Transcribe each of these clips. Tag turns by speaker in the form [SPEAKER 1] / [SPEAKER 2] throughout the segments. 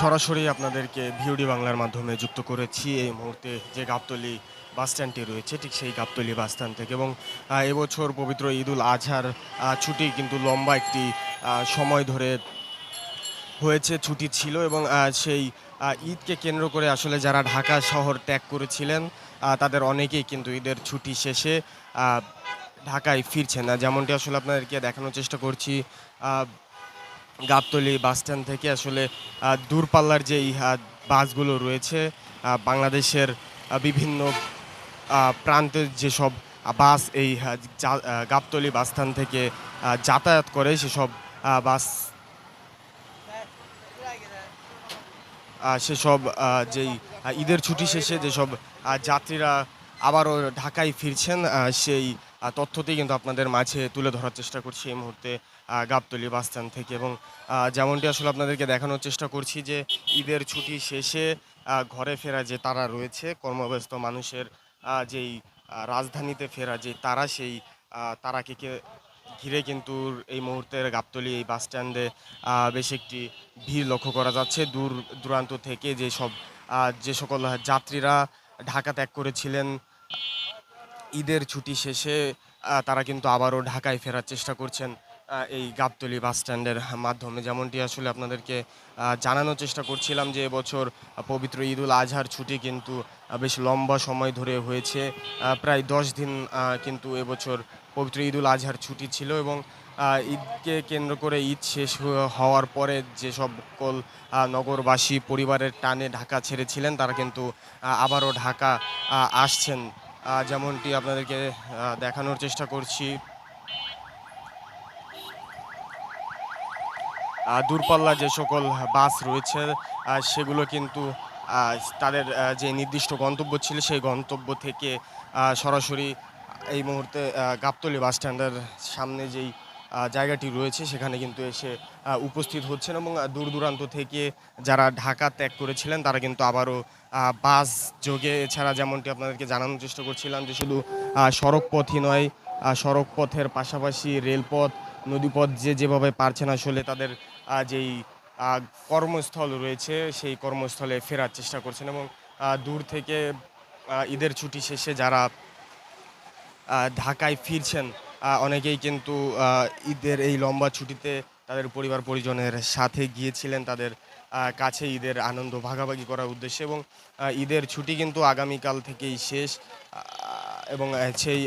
[SPEAKER 1] সরাসরি আপনাদেরকে ভিওডি বাংলার মাধ্যমে যুক্ত করেছি। এই মুহূর্তে যে গাবতলি বাস স্ট্যান্ডটি রয়েছে, ঠিক সেই গাবতলি বাস স্ট্যান্ড থেকে এবং এবছর পবিত্র ঈদুল আজহার ছুটি কিন্তু লম্বা একটি সময় ধরে হয়েছে, ছুটি ছিল এবং সেই ঈদকে কেন্দ্র করে আসলে যারা ঢাকা শহর ত্যাগ করেছিলেন তাদের অনেকেই কিন্তু ঈদের ছুটি শেষে ঢাকায় ফিরছেন যেমনটি আসলে আপনাদেরকে দেখানোর চেষ্টা করছি গাবতলি বাস স্ট্যান্ড থেকে আসলে দূরপাল্লার আহ, বাসগুলো রয়েছে বাংলাদেশের বিভিন্ন প্রান্তের যেসব বাস এই গাবতলি বাস স্ট্যান্ড থেকে যাতায়াত করে সেসব বাস সেসব যেই ঈদের ছুটি শেষে যেসব যাত্রীরা আবারও ঢাকায় ফিরছেন সেই তথ্যটি কিন্তু আপনাদের মাঝে তুলে ধরার চেষ্টা করছি এই মুহূর্তে। গাবতলী বাস স্ট্যান্ড থেকে এবং যেমনটি আসলে আপনাদেরকে দেখানোর চেষ্টা করছি যে ঈদের ছুটি শেষে ঘরে ফেরা যে তারা রয়েছে, কর্মব্যস্ত মানুষের যেই রাজধানীতে ফেরা যে তারা সেই তারাকে ঘিরে কিন্তু এই মুহূর্তের গাবতলি এই বাস স্ট্যান্ডে বেশ একটি ভিড় লক্ষ্য করা যাচ্ছে। দূর দূরান্ত থেকে যে সব যে সকল যাত্রীরা ঢাকা ত্যাগ করেছিলেন, ঈদের ছুটি শেষে তারা কিন্তু আবারও ঢাকায় ফেরার চেষ্টা করছেন। এই গাবতলী বাস স্ট্যান্ডের মাধ্যমে। যেমনটি আসলে আপনাদেরকে জানানোর চেষ্টা করছিলাম যে এবছর পবিত্র ঈদুল আজহার ছুটি কিন্তু বেশ লম্বা সময় ধরে হয়েছে। প্রায় দশ দিন কিন্তু এবছর পবিত্র ঈদুল আজহার ছুটি ছিল এবং ঈদকে কেন্দ্র করে ঈদ শেষ হওয়ার পরে যে সকল নগরবাসী পরিবারের টানে ঢাকা ছেড়েছিলেন, তারা কিন্তু আবারও ঢাকা আসছেন। যেমনটি আপনাদেরকে দেখানোর চেষ্টা করছি। দূরপাল্লা যে সকল বাস রয়েছে সেগুলো কিন্তু তাদের যে নির্দিষ্ট গন্তব্য ছিল সেই গন্তব্য থেকে সরাসরি এই মুহূর্তে গাবতলী বাস স্ট্যান্ডের সামনে যেই জায়গাটি রয়েছে, সেখানে কিন্তু এসে উপস্থিত হচ্ছেন এবং দূর দূরান্ত থেকে যারা ঢাকা ত্যাগ করেছিলেন, তারা কিন্তু আবারও বাস যোগে, এছাড়া যেমনটি আপনাদেরকে জানানোর চেষ্টা করছিলাম যে শুধু সড়ক পথই নয় সড়ক পথের পাশাপাশি রেলপথ, নদীপথ যে যেভাবে পারছেন আসলে তাদের যেই কর্মস্থল রয়েছে, সেই কর্মস্থলে ফেরার চেষ্টা করছেন এবং দূর থেকে ঈদের ছুটি শেষে যারা ঢাকায় ফিরছেন অনেকেই কিন্তু ঈদের এই লম্বা ছুটিতে তাদের পরিবার পরিজনের সাথে গিয়েছিলেন, তাদের কাছে ঈদের আনন্দ ভাগাভাগি করার উদ্দেশ্যে এবং ঈদের ছুটি কিন্তু আগামীকাল থেকেই শেষ এবং সেই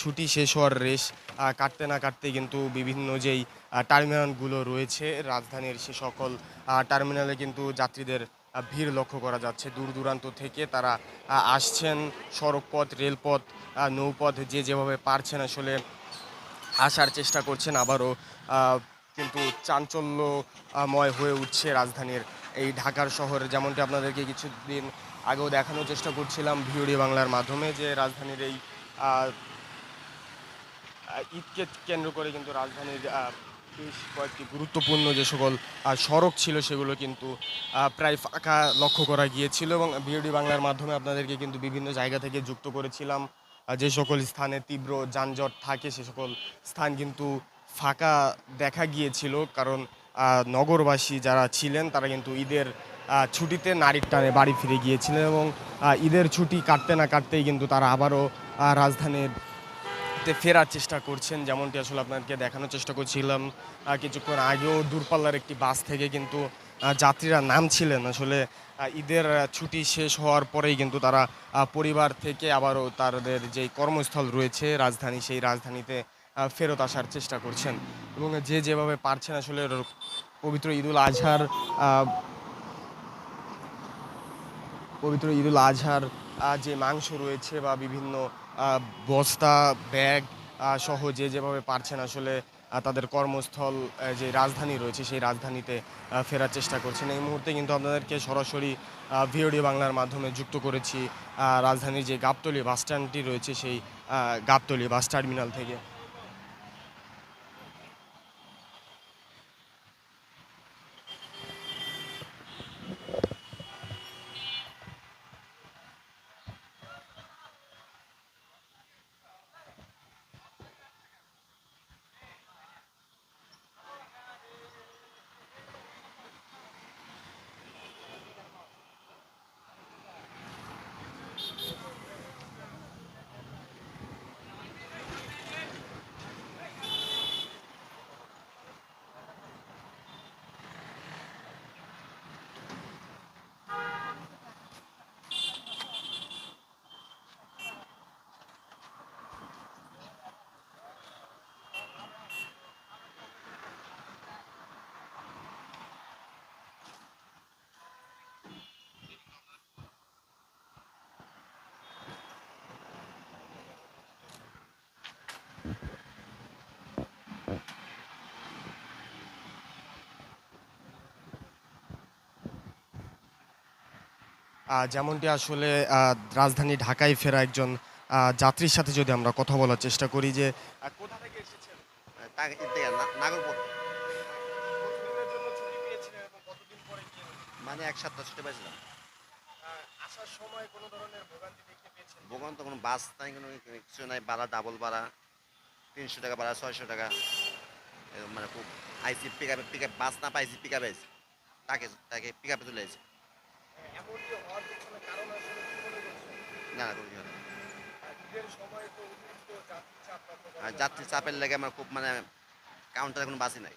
[SPEAKER 1] ছুটি শেষ হওয়ার রেশ কাটতে না কাটতে কিন্তু বিভিন্ন যেই টার্মিনালগুলো রয়েছে। রাজধানীর সে সকল টার্মিনালে কিন্তু যাত্রীদের ভিড় লক্ষ্য করা যাচ্ছে। দূর দূরান্ত থেকে তারা আসছেন। সড়কপথ, রেলপথ নৌপথ যে যেভাবে পারছেন আসলে আসার চেষ্টা করছেন। আবারও কিন্তু চাঞ্চল্যময় হয়ে উঠছে রাজধানীর এই ঢাকার শহর। যেমনটি আপনাদেরকে কিছুদিন আগেও দেখানোর চেষ্টা করছিলাম ভিওডি বাংলার মাধ্যমে যে রাজধানীর এই ঈদকে কেন্দ্র করে কিন্তু রাজধানীর বেশ কয়েকটি গুরুত্বপূর্ণ যে সকল সড়ক ছিল সেগুলো কিন্তু প্রায় ফাঁকা লক্ষ্য করা গিয়েছিল এবং ভিওডি বাংলার মাধ্যমে আপনাদেরকে কিন্তু বিভিন্ন জায়গা থেকে যুক্ত করেছিলাম। যে সকল স্থানে তীব্র যানজট থাকে সে সকল স্থান কিন্তু ফাঁকা দেখা গিয়েছিল কারণ নগরবাসী যারা ছিলেন তারা কিন্তু ঈদের ছুটিতে নারীর টানে বাড়ি ফিরে গিয়েছিলেন এবং ঈদের ছুটি কাটতে না কাটতেই কিন্তু তারা আবারও রাজধানীর ফেরার চেষ্টা করছেন, যেমনটি আসলে আপনাদেরকে দেখানোর চেষ্টা করছিলাম কিছুক্ষণ আগেও দূরপাল্লার একটি বাস থেকে কিন্তু যাত্রীরা নামছিলেন। আসলে ঈদের ছুটি শেষ হওয়ার পরেই কিন্তু তারা পরিবার থেকে আবারও তাদের যেই কর্মস্থল রয়েছে, রাজধানী, সেই রাজধানীতে ফেরত আসার চেষ্টা করছেন। এবং যে যেভাবে পারছেন আসলে পবিত্র ঈদুল আজহার পবিত্র ঈদুল আজহার যে মাংস রয়েছে বা বিভিন্ন বস্তা, ব্যাগ সহ যে যেভাবে পারছেন আসলে তাদের কর্মস্থল যে রাজধানী রয়েছে সেই রাজধানীতে ফেরার চেষ্টা করছেন। এই মুহূর্তে কিন্তু আপনাদেরকে সরাসরি ভিওডি বাংলার মাধ্যমে যুক্ত করেছি রাজধানীর যে গাবতলি বাস স্ট্যান্ডটি রয়েছে সেই গাবতলি বাস টার্মিনাল থেকে। যেমনটি আসলে রাজধানী ঢাকায় ফেরা একজন যাত্রীর সাথে যদি আমরা কথা বলার চেষ্টা করি যে কোথা থেকে এসেছেন?
[SPEAKER 2] নাগরপুর মানে এক সপ্তাহ ছুটি পাইছিলাম
[SPEAKER 1] আহ, আসার সময় কোনো ধরনের ভোগান্তি দেখতে পেয়েছেন?
[SPEAKER 2] ভোগান কোনো বাস নাই কোনো কিছু নাই ভাড়া ডাবল ভাড়া তিনশো টাকা ভাড়া ছয়শো টাকা। মানে খুব আইসি পিক আপে পিক আপ বাস না পাইছি পিক আপে তাকে তাকে পিক আপে চলে আসছে না।
[SPEAKER 1] আর যাত্রী
[SPEAKER 2] চাপের লেগে আমার খুব মানে কাউন্টারে কোনো বাসই নাই।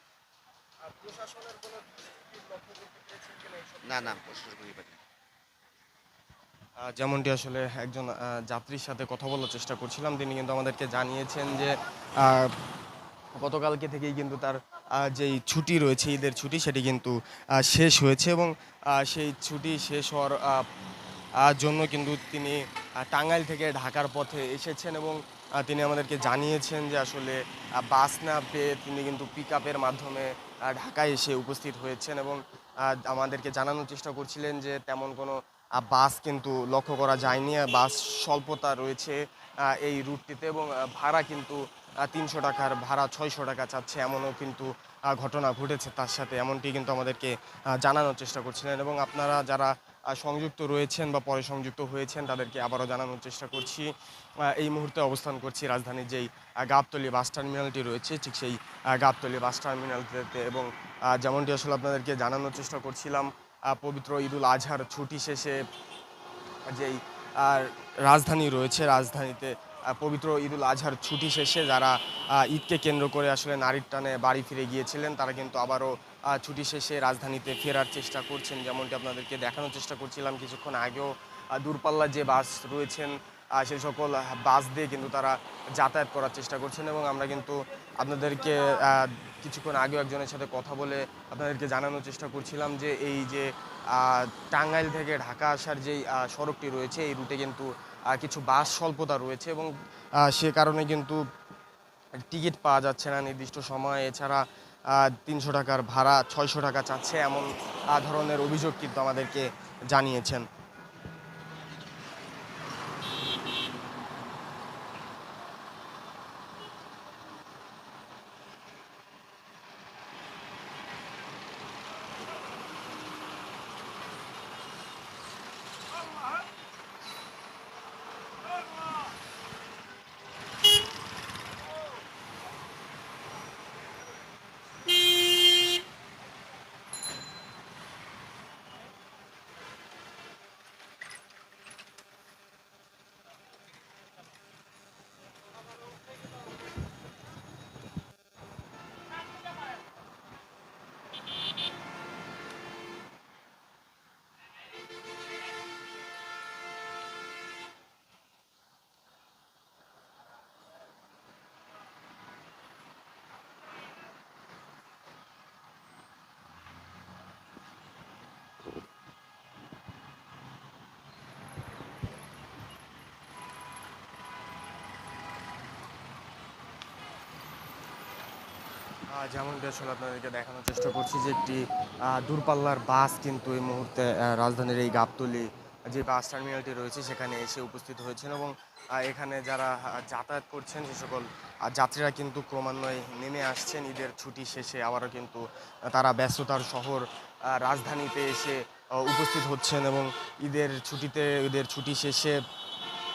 [SPEAKER 2] না না
[SPEAKER 1] যেমনটি আসলে একজন যাত্রীর সাথে কথা বলার চেষ্টা করছিলাম তিনি কিন্তু আমাদেরকে জানিয়েছেন যে আহ, গতকালকে থেকেই কিন্তু তার যেই ছুটি রয়েছে, ঈদের ছুটি, সেটি কিন্তু শেষ হয়েছে এবং সেই ছুটি শেষ হওয়ার জন্য কিন্তু তিনি টাঙ্গাইল থেকে ঢাকার পথে এসেছেন এবং তিনি আমাদেরকে জানিয়েছেন যে আসলে বাস না পেয়ে তিনি কিন্তু পিক আপের মাধ্যমে ঢাকায় এসে উপস্থিত হয়েছেন এবং আমাদেরকে জানানোর চেষ্টা করছিলেন যে তেমন কোনো বাস কিন্তু লক্ষ্য করা যায়নি। বাস স্বল্পতা রয়েছে এই রুটটিতে এবং ভাড়া কিন্তু তিনশো টাকার ভাড়া ছয়শো টাকা চাচ্ছে, এমনও কিন্তু ঘটনা ঘটেছে। তার সাথে এমনটি কিন্তু আমাদেরকে জানানোর চেষ্টা করছিলেন এবং আপনারা যারা সংযুক্ত রয়েছেন বা পরে সংযুক্ত হয়েছেন, তাদেরকে আবারও জানানোর চেষ্টা করছি। এই মুহূর্তে অবস্থান করছি রাজধানীর যেই গাবতলি বাস টার্মিনালটি রয়েছে, ঠিক সেই গাবতলি বাস টার্মিনালটিতে এবং যেমনটি আসলে আপনাদেরকে জানানোর চেষ্টা করছিলাম পবিত্র ঈদুল আজহার ছুটি শেষে যেই রাজধানী রয়েছে, রাজধানীতে পবিত্র ঈদুল আজহার ছুটি শেষে যারা ঈদকে কেন্দ্র করে আসলে নারীর টানে বাড়ি ফিরে গিয়েছিলেন, তারা কিন্তু আবারও ছুটি শেষে রাজধানীতে ফেরার চেষ্টা করছেন, যেমনটি আপনাদেরকে দেখানোর চেষ্টা করছিলাম কিছুক্ষণ আগেও। দূরপাল্লার যে বাস রয়েছেন সেই সকল বাস দিয়ে কিন্তু তারা যাতায়াত করার চেষ্টা করছেন এবং আমরা কিন্তু আপনাদেরকে কিছুক্ষণ আগেও একজনের সাথে কথা বলে আপনাদেরকে জানানোর চেষ্টা করছিলাম যে এই যে টাঙ্গাইল থেকে ঢাকা আসার যেই সড়কটি রয়েছে, এই রুটে কিন্তু কিছু বাস স্বল্পতা রয়েছে এবং সে কারণে কিন্তু টিকিট পাওয়া যাচ্ছে না নির্দিষ্ট সময়ে। এছাড়া তিনশো টাকার ভাড়া, ছয়শো টাকা চাচ্ছে এমন ধরনের অভিযোগ কিন্তু আমাদেরকে জানিয়েছেন। যেমনটি আসলে আপনাদেরকে দেখানোর চেষ্টা করছি যে একটি দূরপাল্লার বাস কিন্তু এই মুহূর্তে রাজধানীর এই গাবতলি যে বাস টার্মিনালটি রয়েছে সেখানে এসে উপস্থিত হয়েছেন এবং এখানে যারা যাতায়াত করছেন সে সকল যাত্রীরা কিন্তু ক্রমান্বয়ে নেমে আসছেন। ঈদের ছুটি শেষে আবারও কিন্তু তারা ব্যস্ততার শহর রাজধানীতে এসে উপস্থিত হচ্ছেন এবং ঈদের ছুটিতে, ঈদের ছুটি শেষে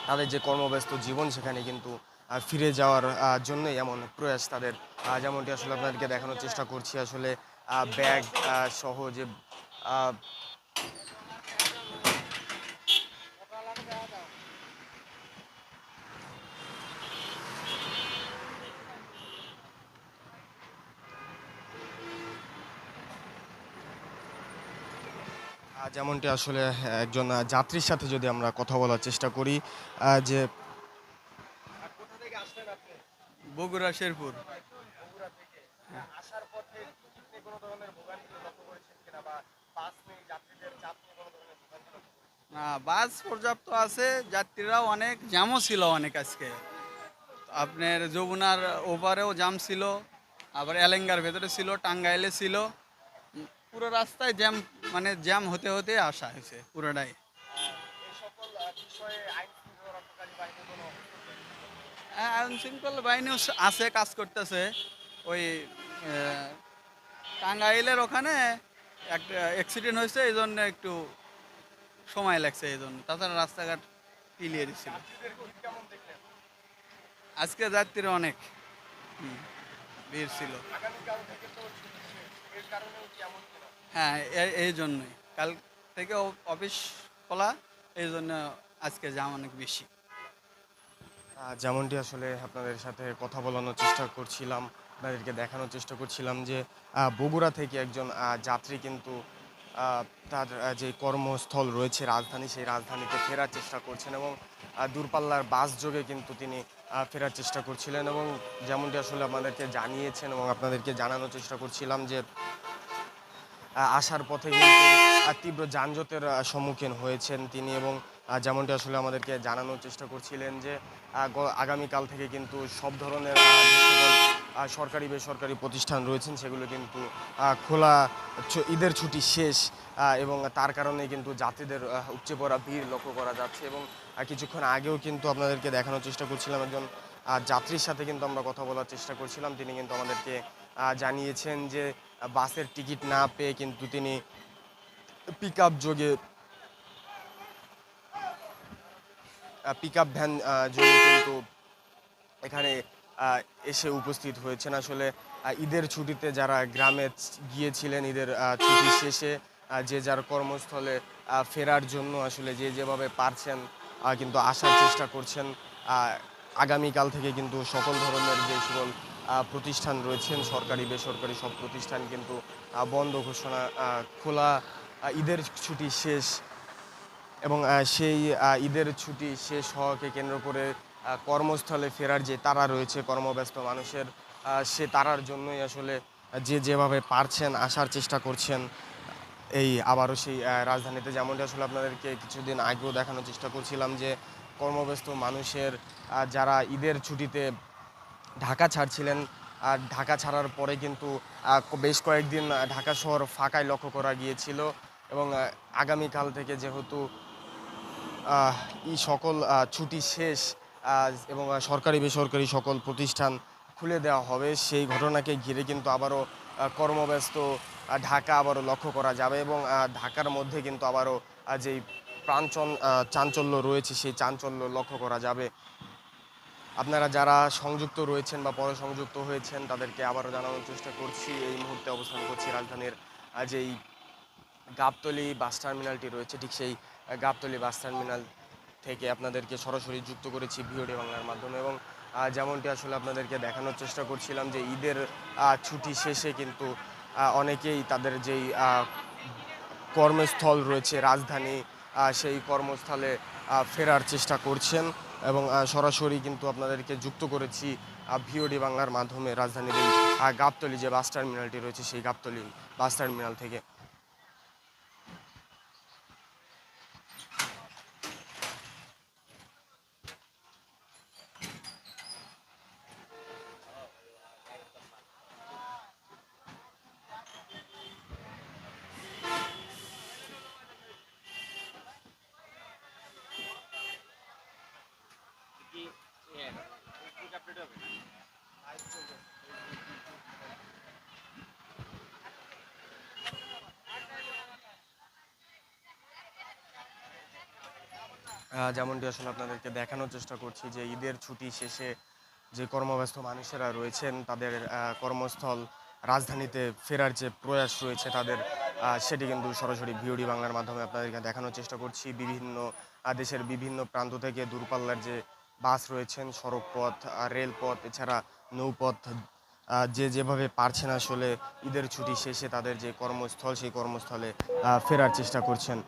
[SPEAKER 1] তাদের যে কর্মব্যস্ত জীবন সেখানে কিন্তু ফিরে যাওয়ার আহ, জন্যই এমন প্রয়াস তাদের। যেমনটি আসলে আপনাদেরকে দেখানোর চেষ্টা করছি আসলে ব্যাগ সহ যে যেমনটি আসলে একজন যাত্রীর সাথে যদি আমরা কথা বলার চেষ্টা করি যে
[SPEAKER 3] বগুড়া শেরপুর
[SPEAKER 1] আসার পথে টিকিট কোনো ধরনের ভোগান্তি লক্ষ্য করেছেন কিনা বা বাস নেই যাত্রীদের চাপ নিয়ে কোনো ধরনের ভোগান্তি লক্ষ্য শেরপুর
[SPEAKER 3] না বাস পর্যাপ্ত আছে যাত্রীরাও অনেক জ্যামও ছিল অনেক আজকে। আপনার যমুনার ওপারেও জ্যাম ছিল আবার এলেঙ্গার ভেতরে ছিল টাঙ্গাইলে ছিল। পুরো রাস্তায় জ্যাম মানে জ্যাম হতে হতে আসা হয়েছে পুরোটাই। হ্যাঁ আইন শৃঙ্খলা বাহিনীও আছে, কাজ করতেছে। ওই টাঙ্গাইলের ওখানে একটা অ্যাক্সিডেন্ট হয়েছে এই জন্য একটু সময় লাগছে এই জন্য তাছাড়া রাস্তাঘাট ক্লিয়ারই ছিল আজকে যাত্রী অনেক। ভিড় ছিল? হ্যাঁ এই জন্যই। কাল থেকে অফিস খোলা, এই জন্য আজকে জাম অনেক বেশি।
[SPEAKER 1] যেমনটি আসলে আপনাদের সাথে কথা বলানোর চেষ্টা করছিলাম, আপনাদেরকে দেখানোর চেষ্টা করছিলাম যে বগুড়া থেকে একজন যাত্রী কিন্তু তার যে কর্মস্থল রয়েছে রাজধানী, সেই রাজধানীতে ফেরার চেষ্টা করছেন এবং দূরপাল্লার বাস যোগে কিন্তু তিনি ফেরার চেষ্টা করছিলেন এবং যেমনটি আসলে আমাদেরকে জানিয়েছেন এবং আপনাদেরকে জানানোর চেষ্টা করছিলাম যে আসার পথে কিন্তু তীব্র যানজটের সম্মুখীন হয়েছেন তিনি এবং যেমনটি আসলে আমাদেরকে জানানোর চেষ্টা করছিলেন যে আগামীকাল থেকে কিন্তু সব ধরনের সরকারি, বেসরকারি প্রতিষ্ঠান রয়েছেন, সেগুলো কিন্তু খোলা ঈদের ছুটি শেষ এবং তার কারণে কিন্তু যাত্রীদের উপচে পড়া ভিড় লক্ষ্য করা যাচ্ছে এবং কিছুক্ষণ আগেও কিন্তু আপনাদেরকে দেখানোর চেষ্টা করছিলাম, একজন যাত্রীর সাথে কিন্তু আমরা কথা বলার চেষ্টা করছিলাম, তিনি কিন্তু আমাদেরকে জানিয়েছেন যে বাসের টিকিট না পেয়ে কিন্তু তিনি পিক আপ যোগে পিক আপ ভ্যান জন্য কিন্তু এখানে এসে উপস্থিত হয়েছেন। আসলে ঈদের ছুটিতে যারা গ্রামে গিয়েছিলেন, ঈদের ছুটি শেষে যে যার কর্মস্থলে ফেরার জন্য আসলে যে যেভাবে পারছেন কিন্তু আসার চেষ্টা করছেন আগামীকাল থেকে কিন্তু সকল ধরনের যে সকল প্রতিষ্ঠান রয়েছেন, সরকারি, বেসরকারি সব প্রতিষ্ঠান কিন্তু বন্ধ ঘোষণা খোলা ঈদের ছুটি শেষ এবং সেই ঈদের ছুটি শেষ হওয়াকে কেন্দ্র করে কর্মস্থলে ফেরার যে তারা রয়েছে, কর্মব্যস্ত মানুষের সে তারার জন্যই আসলে যে যেভাবে পারছেন, আসার চেষ্টা করছেন, এই আবারও সেই রাজধানীতে যেমনটি আসলে আপনাদেরকে কিছুদিন আগেও দেখানোর চেষ্টা করছিলাম যে, কর্মব্যস্ত মানুষের যারা ঈদের ছুটিতে ঢাকা ছাড়ছিলেন, আর ঢাকা ছাড়ার পরে কিন্তু বেশ কয়েকদিন ঢাকা শহর ফাঁকায় লক্ষ্য করা গিয়েছিল এবং আগামীকাল থেকে যেহেতু এই সকল ছুটি শেষ এবং সরকারি বেসরকারি সকল প্রতিষ্ঠান খুলে দেওয়া হবে, সেই ঘটনাকে ঘিরে কিন্তু আবারও কর্মব্যস্ত ঢাকা আবারও লক্ষ্য করা যাবে এবং ঢাকার মধ্যে কিন্তু আবারও যেই প্রাঞ্চন চাঞ্চল্য রয়েছে, সেই চাঞ্চল্য লক্ষ্য করা যাবে। আপনারা যারা সংযুক্ত রয়েছেন বা পরে সংযুক্ত হয়েছেন, তাদেরকে আবারও জানানোর চেষ্টা করছি। এই মুহূর্তে অবস্থান করছি রাজধানীর যেই গাবতলি বাস টার্মিনালটি রয়েছে, ঠিক সেই গাবতলি বাস টার্মিনাল থেকে আপনাদেরকে সরাসরি যুক্ত করেছি ভিওডি বাংলার মাধ্যমে এবং যেমনটি আসলে আপনাদেরকে দেখানোর চেষ্টা করছিলাম যে ঈদের ছুটি শেষে কিন্তু অনেকেই তাদের যেই কর্মস্থল রয়েছে রাজধানী সেই কর্মস্থলে ফেরার চেষ্টা করছেন এবং সরাসরি কিন্তু আপনাদেরকে যুক্ত করেছি ভিওডি বাংলার মাধ্যমে রাজধানীর এই গাবতলি যে বাস টার্মিনালটি রয়েছে সেই গাবতলি বাস টার্মিনাল থেকে। যেমনটি আসলে আপনাদেরকে দেখানোর চেষ্টা করছি যে ঈদের ছুটি শেষে যে কর্মব্যস্ত মানুষেরা রয়েছেন, তাদের কর্মস্থল রাজধানীতে ফেরার যে প্রয়াস রয়েছে তাদের সেটি কিন্তু সরাসরি ভিওডি বাংলার মাধ্যমে আপনাদেরকে দেখানোর চেষ্টা করছি। বিভিন্ন দেশের বিভিন্ন প্রান্ত থেকে দূরপাল্লার যে বাস রয়েছেন সড়ক পথ রেলপথ, এছাড়া নৌপথ যে যেভাবে পারছেন আসলে ঈদের ছুটি শেষে তাদের যে কর্মস্থল, সেই কর্মস্থলে ফেরার চেষ্টা করছেন।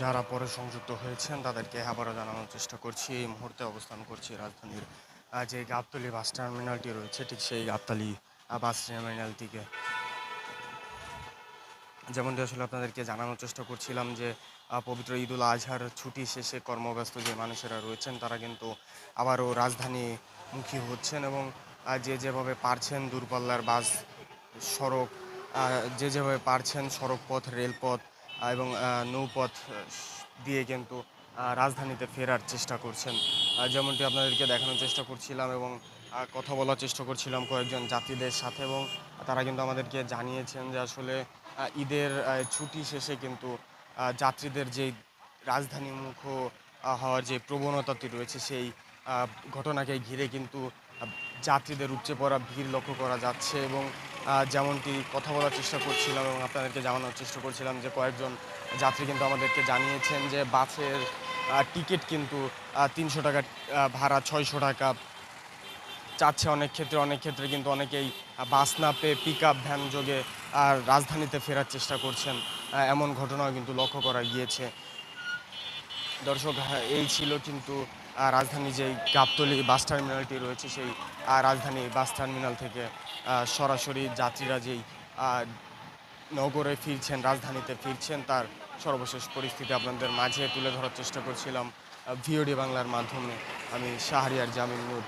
[SPEAKER 1] যারা পরে সংযুক্ত হয়েছেন, তাদেরকে আবারও জানানোর চেষ্টা করছি। এই মুহূর্তে অবস্থান করছি রাজধানীর যে গাবতলি বাস টার্মিনালটি রয়েছে, ঠিক সেই গাবতলি বাস টার্মিনাল থেকে যেমনটি আসলে আপনাদেরকে জানানোর চেষ্টা করছিলাম যে পবিত্র ঈদুল আজহার ছুটি শেষে কর্মব্যস্ত যে মানুষেরা রয়েছেন, তারা কিন্তু আবারও রাজধানীমুখী হচ্ছেন এবং যে যেভাবে পারছেন দূরপাল্লার বাস সড়ক যে যেভাবে পারছেন সড়ক পথ রেলপথ এবং নৌপথ দিয়ে কিন্তু রাজধানীতে ফেরার চেষ্টা করছেন। যেমনটি আপনাদেরকে দেখানোর চেষ্টা করছিলাম এবং কথা বলার চেষ্টা করছিলাম কয়েকজন যাত্রীদের সাথে এবং তারা কিন্তু আমাদেরকে জানিয়েছেন যে আসলে ঈদের ছুটি শেষে কিন্তু যাত্রীদের যেই রাজধানীমুখ হওয়ার যে প্রবণতাটি রয়েছে সেই ঘটনাকে ঘিরে কিন্তু যাত্রীদের উপচে পড়া ভিড় লক্ষ্য করা যাচ্ছে এবং যেমনটি কথা বলার চেষ্টা করছিলাম এবং আপনাদেরকে জানানোর চেষ্টা করছিলাম যে কয়েকজন যাত্রী কিন্তু আমাদেরকে জানিয়েছেন যে বাসের টিকিট কিন্তু তিনশো টাকা ভাড়া ছয়শো টাকা চাচ্ছে অনেক ক্ষেত্রে অনেক ক্ষেত্রে কিন্তু অনেকেই বাস না পেয়ে পিক আপ ভ্যান যোগে আর রাজধানীতে ফেরার চেষ্টা করছেন। এমন ঘটনাও কিন্তু লক্ষ্য করা গিয়েছে। দর্শক হ্যাঁ, এই ছিল কিন্তু রাজধানী যে গাবতলি বাস টার্মিনালটি রয়েছে, সেই রাজধানী বাস টার্মিনাল থেকে সরাসরি যাত্রীরা যেই নগরে ফিরছেন, রাজধানীতে ফিরছেন, তার সর্বশেষ পরিস্থিতি আপনাদের মাঝে তুলে ধরার চেষ্টা করছিলাম ভিওডি বাংলার মাধ্যমে। আমি শাহরিয়ার জামিন নূর।